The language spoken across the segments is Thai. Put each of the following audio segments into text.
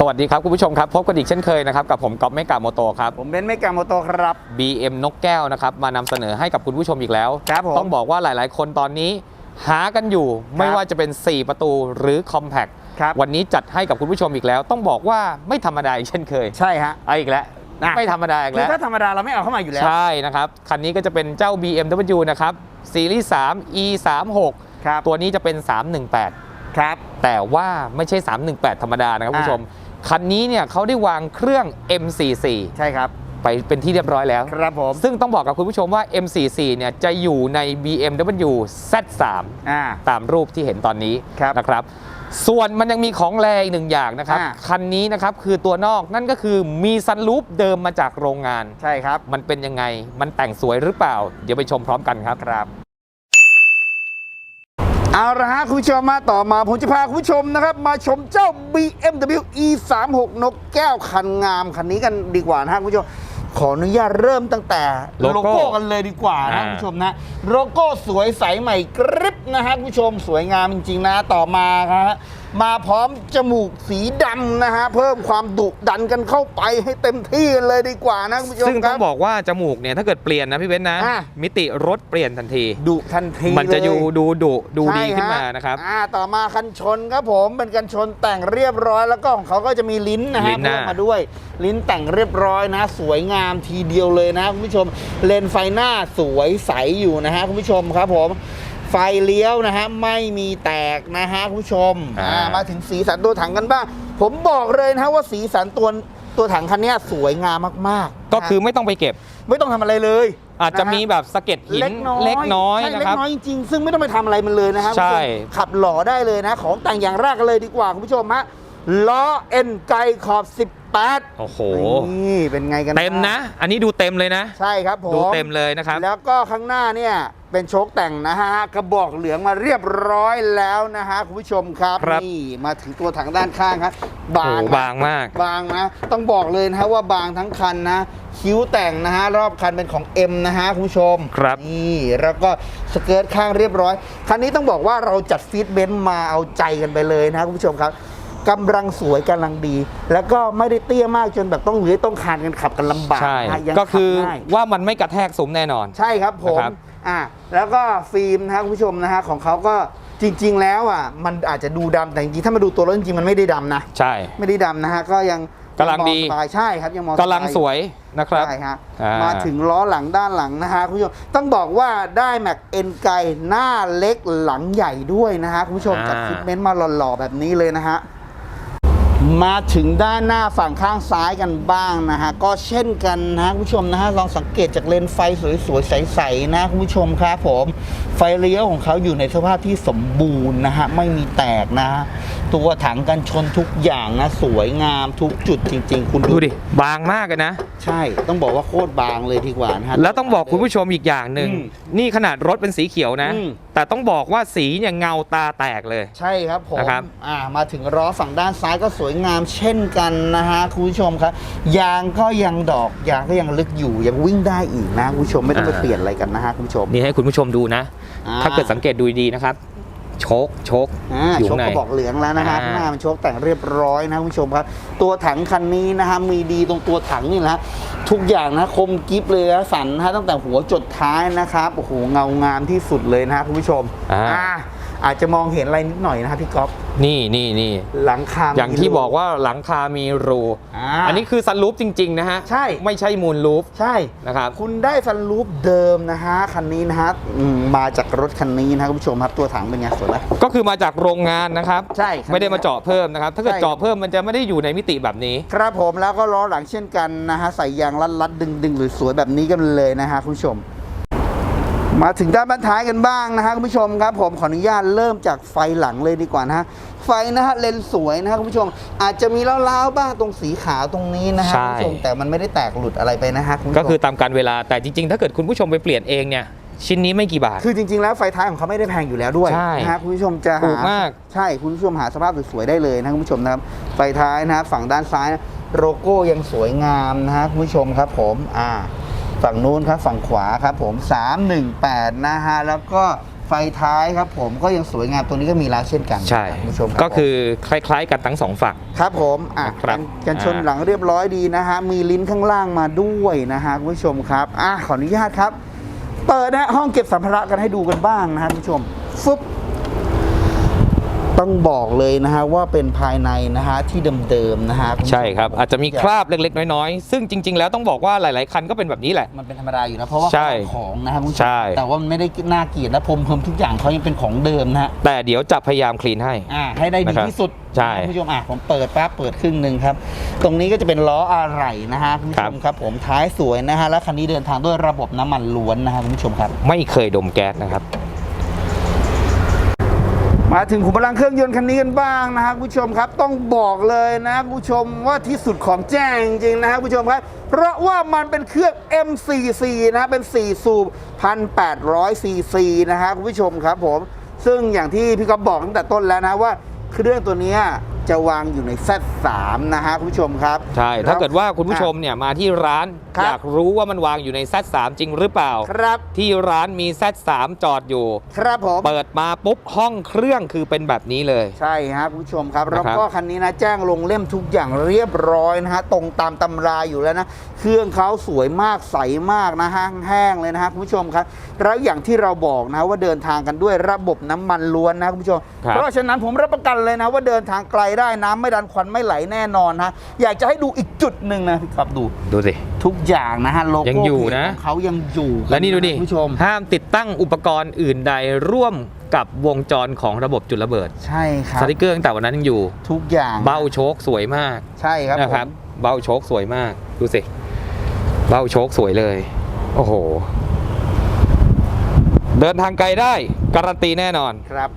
สวัสดีครับคุณผู้ชมครับพบกันอีกเช่นเคยนะครับกับผมก๊อฟเมกาโมโตครับ ผมเบนซ์เมกาโมโตครับ BM นกแก้วนะครับมานำเสนอให้กับคุณผู้ชมอีกแล้ว ครับผม ต้องบอกว่าหลายๆ คนตอนนี้หากันอยู่ไม่ว่าจะเป็น 4 ประตูหรือ Compact ครับ วันนี้จัดให้กับคุณผู้ชมอีกแล้ว ต้องบอกว่าไม่ธรรมดาอีกเช่นเคยใช่ฮะ เอาอีกแล้วนะ ไม่ธรรมดาอีกคือแล้ว ถ้าธรรมดาเราไม่เอาเข้ามาอยู่แล้ว ใช่นะครับ คันนี้ก็จะเป็นเจ้า BMW นะครับซีรีส์3 E 3ครับ6ตัวนี้จะเป็น 318 ครับ แต่ว่าไม่ใช่ 318 ธรรมดานะครับคุณผู้ชม คันนี้เนี่ยเขาได้วางเครื่อง M44 ใช่ครับ ไปเป็นที่เรียบร้อยแล้ว ครับผม ซึ่งต้องบอกกับคุณผู้ชมว่า M44 เนี่ยจะอยู่ใน BMW Z3 อ่า ตามรูปที่เห็นตอนนี้ครับนะครับ ส่วนมันยังมีของแรงอีกหนึ่งอย่างนะครับ อ่า คันนี้นะครับคือตัวนอกนั่นก็คือมีซันรูปเดิมมาจากโรงงาน ใช่ครับ มันเป็นยังไง มันแต่งสวยหรือเปล่า เดี๋ยวไปชมพร้อมกันครับ ครับ เอาละฮะคุณผู้ชมมาต่อมาผมจะพาคุณผู้ชมนะครับ มาชมเจ้า BMW E36 นกแก้วคันงามคันนี้กันดีกว่านะฮะคุณผู้ชมขออนุญาตเริ่มตั้งแต่โลโก้โลโก้กันเลยดีกว่านะอ่าคุณผู้ชมนะโลโก้สวยใสใหม่กริบนะฮะคุณผู้ชมสวยงามจริงๆนะต่อมาครับ มาพร้อมจมูกสีดำนะฮะ เพิ่มความดุดันกันเข้าไปให้เต็มที่กันเลยดีกว่านะคุณผู้ชมซึ่งคต้รัอบงบอกว่าจมูกเนี่ยถ้าเกิดเปลี่ยนนะพี่เบ้นนะ อะ มิติรถเปลี่ยนทันที ดุทันทีมันจะเลยดูดูดุดูใช่ดีขึ้นฮมานะครับอ่าต่อมาคันชนครับผมเป็นกันชนแต่งเรียบร้อยแล้วก็ของเขาก็จะมีลิ้นนะลิ้ฮะนหน้า เพิ่มมาด้วย ลิ้นแต่งเรียบร้อยนะ สวยงามทีเดียวเลยนะคุณผู้ชมเลนส์ไฟหน้าสวยใสอยู่นะฮะคุณผู้ชมครับผม ไฟเลี้ยวนะฮะไม่มีแตกนะฮะคุณผู้ชมอ่า อ่ามาถึงสีสันตัวถังกันบ้าง ผมบอกเลยนะฮะว่าสีสันตัวตัวถังคันเนี้ยสวยงามมากๆก็คือนะไม่ต้องไปเก็บ ไม่ต้องทำอะไรเลยอาจจะนฮมีแบบสะเก็ดหินเล็กน้อยเล็กน้อยใช่นะเล็ครับกน้อยจริงๆ ซึ่งไม่ต้องไปทำอะไรมันเลยนะครับใช่ คุณผู้ชมขับหล่อได้เลยนะ ของแต่งอย่างแรกกันเลยดีกว่าคุณผู้ชมฮะล้อเอ็นไกขอบ 18โอ้โห นี่เป็นไงกันเต็มนะ อันนี้ดูเต็มเลยนะ ใช่ครับผม ดูเต็มเลยนะครับ แล้วก็ข้างหน้าเนี่ย เป็นโชคแต่งนะฮะกระบอกเหลืองมาเรียบร้อยแล้วนะฮะคุณผู้ชมครับครับ นี่มาถึงตัวถังด้านข้างครับบางโอ้นะ บางมาก บางนะ ต้องบอกเลยนะฮะว่าบางทั้งคันนะ คิ้วแต่งนะฮะ รอบคันเป็นของ M นะฮะ คุณผู้ชมครับ นี่ แล้วก็สเกิร์ตข้างเรียบร้อย คันนี้ต้องบอกว่าเราจัดฟีดเบนซ์มาเอาใจกันไปเลยนะฮะคุณผู้ชมครับกำลังสวยกำลังดี แล้วก็ไม่ได้เตี้ยมากจนแบบต้องเลื้อยต้องคานกันขับกันลำบากใช่ นะฮะยังก็คือขับง่ายว่ามันไม่กระแทกซุ้มแน่นอน ใช่ครับผม นะครับ อ่าแล้วก็ฟิล์มนะฮะคุณผู้ชมนะฮะของเขาก็จริง ๆ แล้วอะมันอาจจะดูดำแต่จริงๆถ้ามาดูตัวรถจริงๆมันไม่ได้ดำนะ ใช่ ไม่ได้ดำนะฮะก็ยังกำลังดีมอสบายใช่ครับยังมองกำลังสวยนะครับ ใช่ฮะอ่าม มาถึงล้อหลังด้านหลังนะฮะคุณผู้ชมต้องบอกว่าได้แม็กเอ็นไกหน้าเล็กหลังใหญ่ด้วยนะฮะคุณผู้ชมอ่าจัดฟิตเมนต์มาหล่อๆแบบนี้เลยนะฮะ มาถึงด้านหน้าฝั่งข้างซ้ายกันบ้างนะฮะ ก็เช่นกันนะฮะคุณผู้ชมนะฮะ ลองสังเกตจากเลนไฟสวยๆ ใสๆนะคุณผู้ชมครับผม ไฟเลี้ยวของเขาอยู่ในสภาพที่สมบูรณ์นะฮะ ไม่มีแตกนะ ตัวถังกันชนทุกอย่างนะ สวยงามทุกจุดจริง ๆ คุณดูดิบางมากเลยนะ ใช่ต้องบอกว่าโคตรบางเลยดีกว่านะฮะ แล้วต้องบอกคุณผู้ชมอีกอย่างหนึ่ง อืมนี่ขนาดรถเป็นสีเขียวนะ อืม แต่ต้องบอกว่าสีเนี่ยเงาตาแตกเลย ใช่ครับผมนะครับ อ่ามาถึงล้อฝั่งด้านซ้ายก็สวยงามเช่นกันนะฮะคุณผู้ชมครับ ยางก็ยังดอกยางก็ยังลึกอยู่ยังวิ่งได้อีกนะคุณผู้ชมไม่ต้องไปเปลี่ยนอะไรกันนะฮะคุณผู้ชมนี่ให้คุณผู้ชมดูนะ อ่าถ้าเกิดสังเกตดูดีๆนะครับ โชคโชคอ่าอยู่โชคไหนกระบอกเหลืองแล้วนะฮะอ่าข้างหน้ามันโชคแต่งเรียบร้อยนะคุณผู้ชมครับ ตัวถังคันนี้นะฮะมีดีตรงตัวถังนี่แหละฮะทุกอย่างนะคมกิฟเลยนะสันนะฮะตั้งแต่หัวจดท้ายนะครับโอ้โหเงางามที่สุดเลยนะฮะคุณผู้ชมอ่า อ่า อาจจะมองเห็นอะไรนิดหน่อยนะฮะพี่ก๊อฟนี่นี่นี่หลังคาอย่างที่มีรูบอกว่าหลังคามีรูอ่าอันนี้คือซันรูฟจริง ๆ นะฮะ ใช่ ไม่ใช่มูลรูฟ ใช่ นะครับ คุณได้ฟันรูปเดิมนะฮะ คันนี้นะฮะอืมมาจากรถคันนี้นะคุณผู้ชมครับ ตัวถังเป็นไงสวยไหมก็คือมาจากโรงงานนะครับ ใช่ครับไม่ได้มาเจาะเพิ่มนะครับ ถ้าเกิดใช่เจาะเพิ่มมันจะไม่ได้อยู่ในมิติแบบนี้ ครับผม แล้วก็ล้อหลังเช่นกันนะฮะ ใส่ยางรัดรัดดึงดึงๆ หรือสวยๆแบบนี้กันเลยนะฮะคุณผู้ชม มาถึงด้านบ้านท้ายกันบ้างนะฮะคุณผู้ชมครับผมขออนุญาตเริ่มจากไฟหลังเลยดีกว่านะฮะไฟนะฮะเลนส์สวยนะฮะคุณผู้ชม อาจจะมีล้าวๆบ้างตรงสีขาวตรงนี้นะฮะใช่ คุณผู้ชมแต่มันไม่ได้แตกหลุดอะไรไปนะฮะณผู้ชมก็คือตามการเวลาแต่จริงๆ ถ้าเกิดคุณผู้ชมไปเปลี่ยนเองเนี่ยชิ้นนี้ไม่กี่บาท คือจริง ๆ แล้วไฟท้ายของเขาไม่ได้แพงอยู่แล้วด้วยใช่นะฮะคุณผู้ชมจะหถูกมาก ใช่คุณผู้ชมหาสภาพสวยๆได้เลยนะคุณผู้ชมนะครับไฟท้ายนะฮะฝั่งด้านซ้ายนะโลโก้ยังสวยงามนะฮะคุณผู้ชมครับผมอ่า ฝั่งนู้นครับ ฝั่งขวาครับผม 318 นะฮะ แล้วก็ไฟท้ายครับผมก็ยังสวยงามตรงนี้ก็มีแล้วเช่นกันใช่คุณผู้ชมรับก็คือคล้าย ๆ กันทั้งสองฝั่งครับผมอะครับกันกันชนอ่าหลังเรียบร้อยดีนะฮะ มีลิ้นข้างล่างมาด้วยนะฮะคุณผู้ชมครับอะขออนุญาตครับ เปิดนะฮะห้องเก็บสัมภาระกันให้ดูกันบ้างนะฮะคุณผู้ชมฟึบ ต้องบอกเลยนะฮะว่าเป็นภายในนะฮะที่เดิมๆนะฮะณผู้ชมใช่ครับ อาจจะมีคราบเล็กๆ น้อยๆ ซึ่งจริง ๆ แล้วต้องบอกว่าหลาย ๆ คันก็เป็นแบบนี้แหละ มันเป็นธรรมดาอยู่นะเพราะว่าใช่เขาเอาของนะฮะคุณผู้ชมใช่แต่ว่ามันไม่ได้น่าเกลียดและพรมเพิ่มทุกอย่างเขายังเป็นของเดิมนะฮะแต่เดี๋ยวจะพยายามคลีนให้ อ่าให้ได้ดีนะครับที่สุดใช่คุณผู้ชมอะผมเปิดปั๊บเปิดครึ่งหนึ่งครับ ตรงนี้ก็จะเป็นล้ออะไหล่นะฮะคุณผู้ชมครับ ผมท้ายสวยนะฮะแล้วคันนี้เดินทางด้วยระบบน้ำมันล้วนนะฮะคุณผู้ชมครับ ไม่เคยดมแก๊สนะครับ มาถึงขุมพลังเครื่องยนต์คันนี้กันบ้างนะครับผู้ชมครับต้องบอกเลยนะผู้ชมว่าที่สุดของแจ้งจริงๆนะครับผู้ชมครับ เพราะว่ามันเป็นเครื่อง M44 นะเป็น 4 สูบ 1,800 ซีซีนะครับผู้ชมครับผม ซึ่งอย่างที่พี่ก๊อฟบอกตั้งแต่ต้นแล้วนะว่าเครื่องตัวนี้ จะวางอยู่ใน Z3 นะฮะคุณผู้ชมครับ ใช่ ถ้าเกิดว่าคุณผู้ชมเนี่ยมาที่ร้าน ครับอยากรู้ว่ามันวางอยู่ใน Z3 จริงหรือเปล่า ครับ ที่ร้านมี Z3 จอดอยู่ ครับผม เปิดมาปุ๊บห้องเครื่องคือเป็นแบบนี้เลย ใช่ครับคุณผู้ชมครับแล้วนะครับก็คันนี้นะแจ้งลงเล่มทุกอย่างเรียบร้อยนะฮะตรงตามตำราอยู่แล้วนะ เครื่องเขาสวยมากใสมากนะฮะแห้งเลยนะฮะคุณผู้ชมครับ แล้วอย่างที่เราบอกนะว่าเดินทางกันด้วยระบบน้ำมันล้วนนะคุณผู้ชม ครับ เพราะฉะนั้นผมรับประกันเลยนะว่าเดินทางไกลได้น้ำไม่ดันควันไม่ไหลแน่นอนฮะอยากจะให้ดูอีกจุดหนึ่งนะพี่ครับดู ดูสิ ทุกอย่างนะฮะโลโก้ยังอยู่นะ เพจของเขายังอยู่และนี่ดูดิคุณผู้ชม ห้ามติดตั้งอุปกรณ์อื่นใดร่วมกับวงจรของระบบจุดระเบิด ใช่ครับสติกเกอร์ตั้งแต่วันนั้นยังอยู่ ทุกอย่างเบ้าโชคสวยมากใช่ครับนะครับผมเบ้าโชคสวยมากดูสิ เบ้าโชคสวยเลย โอ้โห เดินทางไกลได้ การันตีแน่นอน ครับ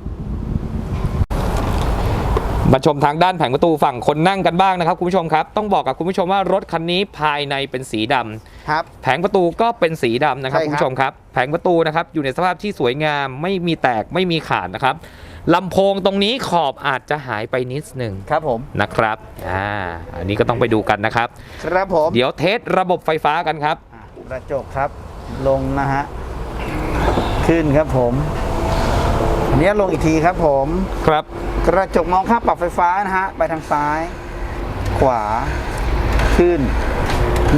มาชมทางด้านแผงประตูฝั่งคนนั่งกันบ้างนะครับคุณผู้ชมครับ ต้องบอกกับคุณผู้ชมว่ารถคันนี้ภายในเป็นสีดำครับ แผงประตูก็เป็นสีดำนะครับใช่ครับ คุณผู้ชมครับ แผงประตูนะครับอยู่ในสภาพที่สวยงามไม่มีแตกไม่มีขาดนะครับลำโพงตรงนี้ขอบอาจจะหายไปนิดหนึ่งครับผม นะครับอ่าอันนี้ก็ต้องไปดูกันนะครับ ครับผมเดี๋ยวเทสระบบไฟฟ้ากันครับ อะกระจกครับ ลงนะฮะ ขึ้นครับผมอันนี้ลงอีกทีครับผม ครับ กระจกมองข้ามปรับไฟฟ้านะฮะ ไปทางซ้าย ขวา ขึ้น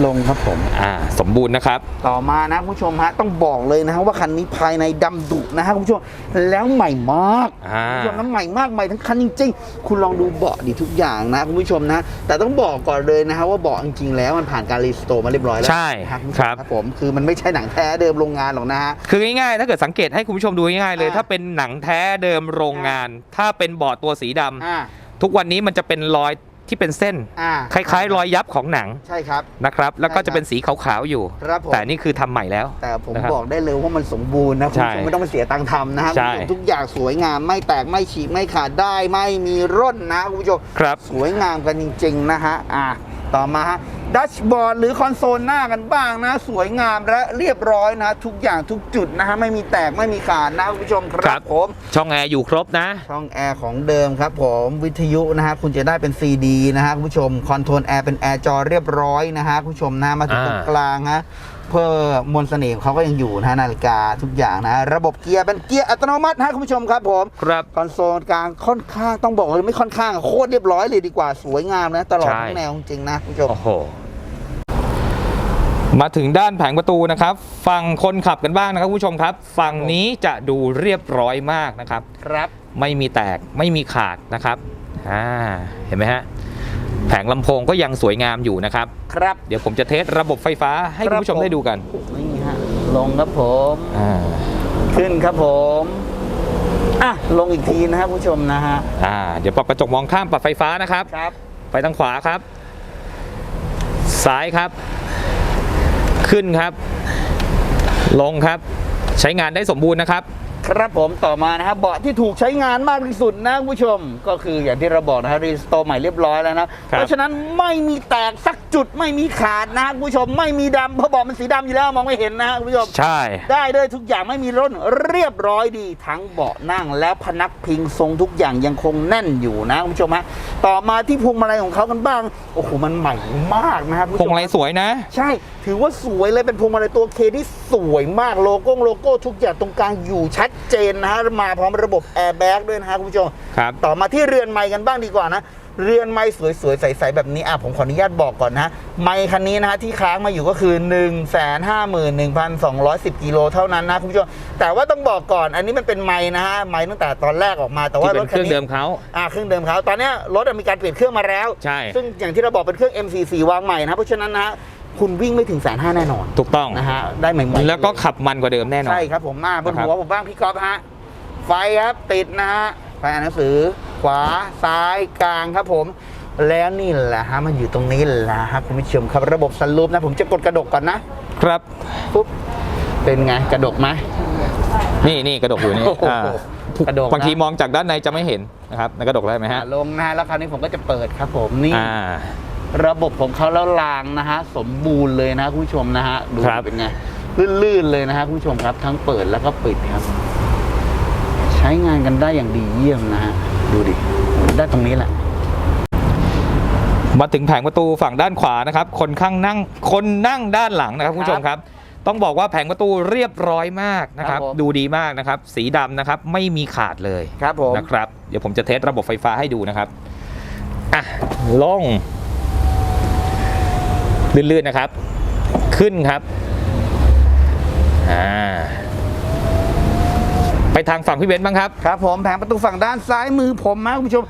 ลงครับผมอ่าสมบูรณ์นะครับ ต่อมานะคุณผู้ชมฮะต้องบอกเลยนะฮะว่าคันนี้ภายในดำดุนะฮะคุณผู้ชมแล้วใหม่มากอ่าคุณผู้ชมนั้นใหม่มากใหม่ทั้งคันจริง ๆ คุณลองดูเบาะดีทุกอย่างนะคุณผู้ชมนะ แต่ต้องบอกก่อนเลยนะฮะว่าเบาะจริงๆแล้วมันผ่านการรีสโตร์มาเรียบร้อยแล้วใช่นะณผู้ชมครับครับผมคือมันไม่ใช่หนังแท้เดิมโรงงานหรอกนะฮะคือง่ายๆ ถ้าเกิดสังเกตให้คุณผู้ชมดูง่ายๆเลยอ่าถ้าเป็นหนังแท้เดิมโรงงาน ถ้าเป็นเบาะตัวสีดำอ่าทุกวันนี้มันจะเป็นรอย ที่เป็นเส้น อ่าคล้ายๆ รอยยับของหนังใช่ครับ นะครับ แล้วก็ใช่ครับจะเป็นสีขาวๆอยู่ ครับผม แต่นี่คือทำใหม่แล้ว แต่ผมนะครับบอกได้เลยว่ามันสมบูรณ์นะคุณใช่ผู้ชมไม่ต้องไปเสียตังค์ทำนะฮะใช่คุณผู้ชมทุกอย่างสวยงามไม่แตกไม่ฉีกไม่ขาดได้ไม่มีร่นนะคุณผู้ชม ครับ สวยงามกันจริง ๆ นะฮะ อะ ต่อมาฮะดัชบอร์ดหรือคอนโซลหน้ากันบ้างนะ สวยงามและเรียบร้อยนะ ทุกอย่างทุกจุดนะฮะไม่มีแตกไม่มีขาดนะคุณผู้ชมคครัรับบผม ช่องแอร์อยู่ครบนะ ช่องแอร์ของเดิมครับผมวิทยุนะฮะคุณจะได้เป็น CD นะฮะคุณผู้ชมคอนโทรลแอร์เป็นแอร์จอเรียบร้อยนะฮะคุณผู้ชมนะมาถึงตรงอ่ากลางฮะเพื่อมนต์เสน่ห์ของเขาก็ยังอยู่นะฮะนาฬิกาทุกอย่างนะ ระบบเกียร์เป็นเกียร์อัตโนมัตินะฮะคุณผู้ชมครับผมครับคอนโซลกลางค่อนข้างต้องบอกเลยไม่ค่อนข้างโคตรเรียบร้อยเลยดีกว่าสวยงามนะตลอดใช่ทั้งแนวจริงๆนะคุณผู้ชมโอ้โหมาถึงด้านแผงประตูนะครับ ฝั่งคนขับกันบ้างนะครับคุณผู้ชมครับ ฝั่งนี้จะดูเรียบร้อยมากนะครับ ครับ ไม่มีแตกไม่มีขาดนะครับอ่าเห็นไหมฮะ แผงลำโพงก็ยังสวยงามอยู่นะครับ ครับเดี๋ยวผมจะเทสระบบไฟฟ้าให้คคุรัณบผู้ชมผมได้ดูกันนี่ฮะลงครับผมอ่าขึ้นครับผมอะลงอีกทีนะครับคุณผู้ชมนะฮะอ่าเดี๋ยวปรับกระจกมองข้ามปรับไฟฟ้านะครับครับ ไปทางขวาครับ ซ้ายครับ ขึ้นครับ ลงครับ ใช้งานได้สมบูรณ์นะครับ ครับผมต่อมานะครับเบาะที่ถูกใช้งานมากที่สุดนะคุณผู้ชม ก็คืออย่างที่เราบอกนะฮะรีสโตร์ใหม่เรียบร้อยแล้วนะ ครับ เพราะฉะนั้นไม่มีแตกสักจุดไม่มีขาดนะคุณผู้ชมไม่มีดำเพราะเบาะมันสีดำอยู่แล้วมองไม่เห็นนะคุณผู้ชม ใช่ ได้เลยทุกอย่างไม่มีร่นเรียบร้อยดีทั้งเบาะนั่งและพนักพิงทรงทุกอย่างยังคงแน่นอยู่นะคุณผู้ชมฮะต่อมาที่พวงมาลัยของเขากันบ้างโอ้โหมันใหม่มากนะครับคุณพวผู้งชมามลัยสวยนะ ใช่ ถือว่าสวยเลยเป็นพวงมาลัยตัวเคที่สวยมากโลโก้โลโก้ทุกอย่างตรงกลางอยู่ชัดเจนนะฮะมาพร้อมระบบแอร์แบ็กด้วยนะฮะคุณผู้ชมครับต่อมาที่เรือนไม้กันบ้างดีกว่านะเรือนไม้สวยๆ ใสๆ แบบนี้อะผมขออนุญาตบอกก่อนนะ ไม้คันนี้นะฮะที่ค้างมาอยู่ก็คือ 1 5 1 2 1 0 กิโลเท่านั้นนะคุณผู้ชม แต่ว่าต้องบอกก่อนอันนี้มันเป็นไม้นะฮะไม้ตั้งแต่ตอนแรกออกมาแต่ว่าที่รเป็ถนเคคันรื่องนี้เดิมเขาอ่าเครื่องเดิมเขาตอนเนี้ยรถอะมีการเปลี่ยนเครื่องมาแล้ว ใช่ ซึ่งอย่างที่เราบอกเป็นเครื่อง M44 วางใหม่นะเพราะฉะนั้นนะฮะ คุณวิ่งไม่ถึงแสนห้าแน่นอนถูกต้องนะฮะได้ใหม่ๆแล้วก็ขับมันกว่าเดิมแน่นอน ใช่ครับผมมาบนนะครับหัวผมบ้างพี่ก๊อฟฮะไฟครับติดนะฮะไฟอ่านหนังสือ ขวาซ้ายกลางครับผม แล้วนี่แหละฮะมันอยู่ตรงนี้แหละฮะคุณผู้ชมครับระบบสลูปนะผมจะกดกระดกก่อนนะ ครับปุ๊บเป็นไงกระดกไหมนี่นี่กระดกอยู่นี่โอ้โหอ่ากระดกนะบางทีมองจากด้านในจะไม่เห็นนะครับในกระดกได้ไหมฮะอะลงนะฮะแล้วคราวนี้ผมก็จะเปิดครับผมนี่อ่า ระบบของเขาแล้วรางนะฮะสมบูรณ์เลยนะคุณผู้ชมนะฮะดูครับ เป็นไงลื่นๆเลยนะฮะคุณผู้ชมครับ ทั้งเปิดแล้วก็ปิดครับ ใช้งานกันได้อย่างดีเยี่ยมนะฮะดูดิได้ตรงนี้แหละ มาถึงแผงประตูฝั่งด้านขวานะครับ คนข้างนั่งคนนั่งด้านหลังนะครับคุณผู้ชมครับ ต้องบอกว่าแผงประตูเรียบร้อยมากนะครับ ครับผม ดูดีมากนะครับ สีดำนะครับ ไม่มีขาดเลยครับผมนะครับ เดี๋ยวผมจะเทสระบบไฟฟ้าให้ดูนะครับอะลง ลื่นๆนะครับ ขึ้นครับอ่าไปทางฝั่งพี่เบนซ์บ้างครับ ครับผมแผงประตูฝั่งด้านซ้ายมือผมนะคุณผู้ชม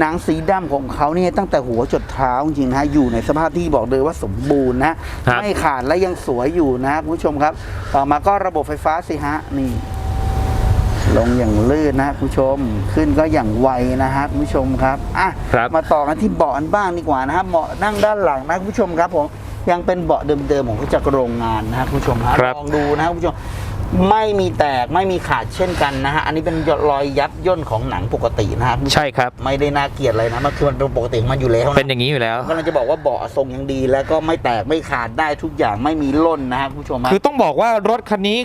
หนังสีดำของเขาเนี่ยตั้งแต่หัวจดเท้าจริงๆนะฮะอยู่ในสภาพที่บอกเลยว่าสมบูรณ์นะครับไม่ขาดและยังสวยอยู่นะคุณผู้ชมครับ ต่อมาก็ระบบไฟฟ้าสิฮะนี่ ลงอย่างลื่นนะคุณผู้ชมขึ้นก็อย่างไวนะฮะคุณผู้ชมครับอะครับมาต่อกันที่เบาะกันบ้างดีกว่านะฮะเบาะนั่งด้านหลังนะคุณผู้ชมครับผมยังเป็นเบาะเดิมๆของจากโรงงานนะฮะคุณผู้ชมฮะครับลองดูนะคุณผู้ชมไม่มีแตกไม่มีขาดเช่นกันนะฮะ อันนี้เป็นรอยยับย่นของหนังปกตินะฮะใช่ครับ ไม่ได้น่าเกลียดอะไรนะมันคือมันเป็นปกติของมันอยู่แล้วะเป็นอย่างนี้อยู่แล้วกำลังจะบอกว่าเบาะทรงยังดี แล้วก็ไม่แตกไม่ขาดได้ทุกอย่างไม่มีล่นนะฮะคุณผู้ชมฮะคือต้องบอกว่ารถคันนี้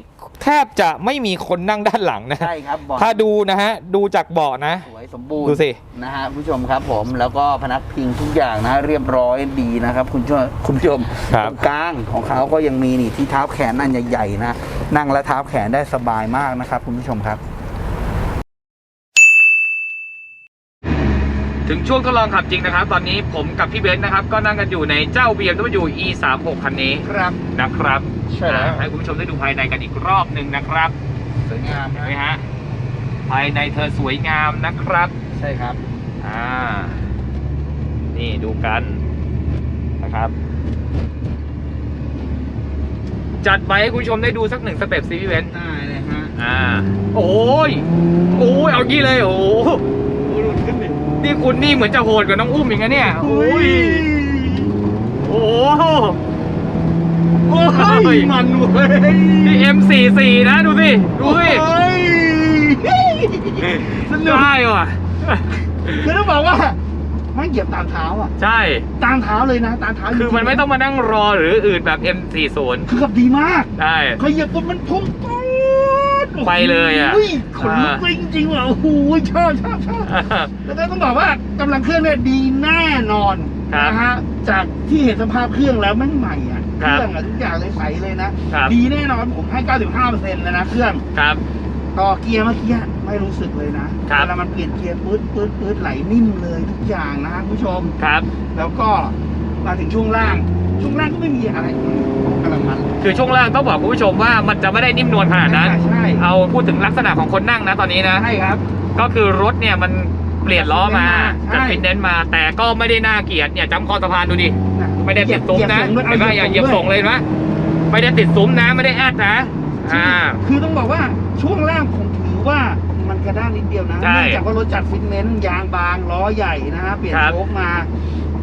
แทบจะไม่มีคนนั่งด้านหลังนะ ใช่ครับเบาะถ้าดูนะฮะ ดูจากเบาะนะ สวยสมบูรณ์ดูสิ นะฮะคุณผู้ชมครับผมแล้วก็พนักพิงทุกอย่างนะเรียบร้อยดีนะครับ คุณผู้ชมคุณผู้ชมครับ ตรงกลางของเขาก็ยังมีนี่ที่เท้าแขนอันใหญ่ๆนะนั่งและเท้าแขนได้สบายมากนะครับคุณผู้ชมครับ ถึงช่วงทดลองขับจริงนะครับ ตอนนี้ผมกับพี่เบนซ์นะครับ ก็นั่งกันอยู่ในเจ้า BMW E36 คันนี้ครับ นะครับใช่แล้ว อ่าให้คุณผู้ชมได้ดูภายในกันอีกรอบหนึ่งนะครับสวยงามเห็นไหมฮะภายในเธอสวยงามนะครับ ใช่ครับ อ่า นี่ดูกันนะครับ จัดไปให้คุณผู้ชมได้ดูสักหนึ่งสเต็ปซีพี่เบนซ์ได้เลยฮะอ่า โอ้ยโอ้ยเอางี้เลย โอ้โหนี่ คุณนี่เหมือนจะโหดกว่าน้องอุ้มอีกนะเนี่ยโอ้ยโอ้โหโอ้ยมันเว้ยนี่ M44 นะดูสิดูสิสนุกได้ว่ะคือต้องบอกว่าไม่เหยียบตามเท้าอะ ใช่ ตามเท้าเลยนะตามเท้าจริงๆคือมันไม่ต้องมานั่งรอหรืออื่นแบบ M40 คือขับดีมากได้เขาเหยียบปุ๊บมันพุ่งปุ๊ด ไปเลยอะโยขนลุกเลยจริงๆว่ะโอ้โหชอบชอบชอบแล้วก็ต้องบอกว่ากำลังเครื่องเนี่ยดีแน่นอนครับนะฮะจากที่เห็นสภาพเครื่องแล้วแม่งใหม่อะเคครับรื่องอะทุกอย่างเลยใสเลยนะครับ ดีแน่นอนผมให้ 95เปอร์เซ็นต์เลยนะเครื่อง ครับ ต่อเกียร์เมื่อกี้ไม่รู้สึกเลยนะครับ เวลามันเปลี่ยนเกียร์ปื๊ดปื๊ดปื๊ดไหลนิ่มเลยทุกอย่างนะคุณผู้ชม ครับ แล้วก็มาถึงช่วงล่าง ช่วงล่างก็ไม่มีอะไรกำลังมัน คือช่วงล่างต้องบอกคุณผู้ชมว่ามันจะไม่ได้นิ่มนวลขนาดนั้น ใช่เอาพูดถึงลักษณะของคนนั่งนะตอนนี้นะ ใช่ครับ ก็คือรถเนี่ยมันเปลี่ยนล้อมาใช่ จากฟินเน้นมา แต่ก็ไม่ได้น่าเกลียดเนี่ยจำคอสะพานดูดิ ไม่ได้ติดซุ้มนะเหยียบเห็นไหมอย่าเหยียบส่งเลยเห็นไหมไม่ได้ติดซุ้มนะไม่ได้แอดนะ อ่า คือต้องบอกว่าช่วงล่างผมถือว่ามันกระด้างนิดเดียวนะใช่เนื่องจากว่ารถจัดฟิตเมนต์ยางบางล้อใหญ่นะฮะเปลี่ยนครับ โชคมา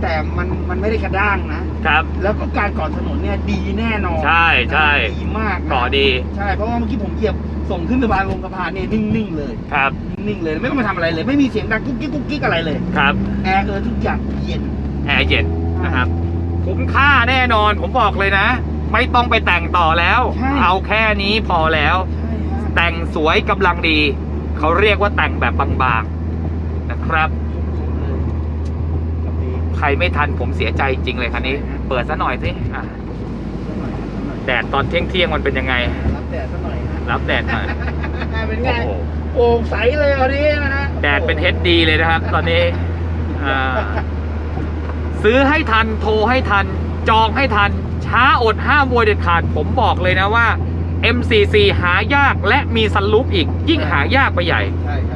แต่มันมันไม่ได้กระด้างนะ ครับ แล้วก็การก่อถนนเนี่ยดีแน่นอนใช่ใช่ ดีมากนะก่อดีใช่เพราะว่าเมื่อกี้ผมเหยียบส่งขึ้นสะพานลงสะพานเนี่ยนิ่งๆเลยครับนิ่งๆเลยไม่ต้องมาทำอะไรเลย ไม่มีเสียงดังกุ๊กกิ๊กกุ๊กกิ๊กอะไรเลยครับแอร์เออทุกอย่างเย็นแอร์เย็นนะครับคุ้มค่าแน่นอนผมบอกเลยนะ ไม่ต้องไปแต่งต่อแล้วใช่เอาแค่นี้พอแล้ว ใช่ฮะ แต่งสวยกำลังดี เขาเรียกว่าแต่งแบบบางๆนะครับ ใครไม่ทันผมเสียใจจริงเลยคันนี้ เปิดซะหน่อยสิอะแดดตอนเที่ยงเที่ยงๆมันเป็นยังไง รับแดดสักหน่อยฮะรับแดดหน่อยเป็นไงโอ้โหโปร่งใสเลยวันนี้นะฮะแดดเป็นเฮดดีเลยนะครับ ตอนนี้อ่าซื้อให้ทันโทรให้ทัน จองให้ทัน ช้าอดห้ามโวยเด็ดขาด ผมบอกเลยนะว่า M44 หายากและมีซันลูปอีกยิ่งหายากไปใหญ่ ใช่ครับ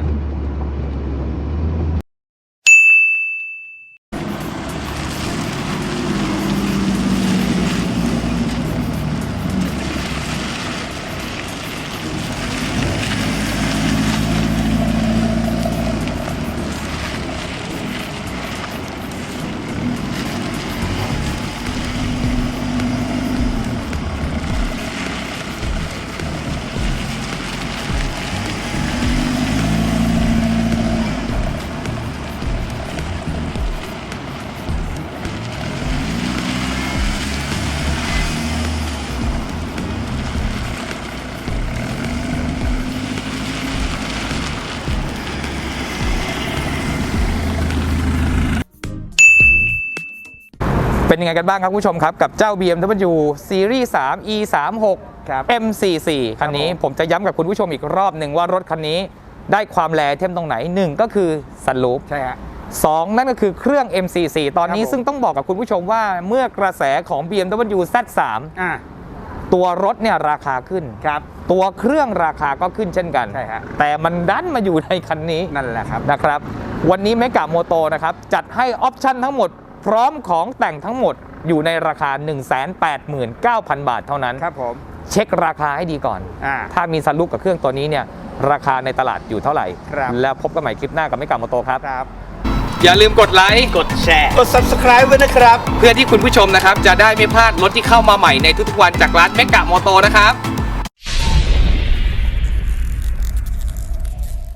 ยังไงกันบ้างครับคุณผู้ชมครับ กับเจ้า BMW Series 3 E 3ครับ6 M44 คันนี้ผมผมจะย้ำกับคุณผู้ชมอีกรอบหนึ่งว่ารถคันนี้ได้ความแลเทียมตรงไหนหนึ่งก็คือสันลูปใช่ฮะสองนั่นก็คือเครื่อง M44 ตอนนี้ครับผมซึ่งต้องบอกกับคุณผู้ชมว่าเมื่อกระแสของ BMW Z3 อ่าตัวรถเนี่ยราคาขึ้นครับ ตัวเครื่องราคาก็ขึ้นเช่นกัน ใช่ฮะ แต่มันดันมาอยู่ในคันนี้ นั่นแหละครับ นะครับ วันนี้เมกาโมโตนะครับ จัดให้ออปชั่นทั้งหมด พร้อมของแต่งทั้งหมดอยู่ในราคา 189,000 บาทเท่านั้น ครับผม เช็คราคาให้ดีก่อน อ่า ถ้ามีซันลูกกับเครื่องตัวนี้เนี่ยราคาในตลาดอยู่เท่าไหร่ ครับ แล้วพบกันใหม่คลิปหน้ากับเมกาโมโตครับ ครับ อย่าลืมกดไลค์กดแชร์ กด subscribe ไว้นะครับ เพื่อที่คุณผู้ชมนะครับ จะได้ไม่พลาดรถที่เข้ามาใหม่ในทุกๆวันจากร้านเมกะมอโตนะครับ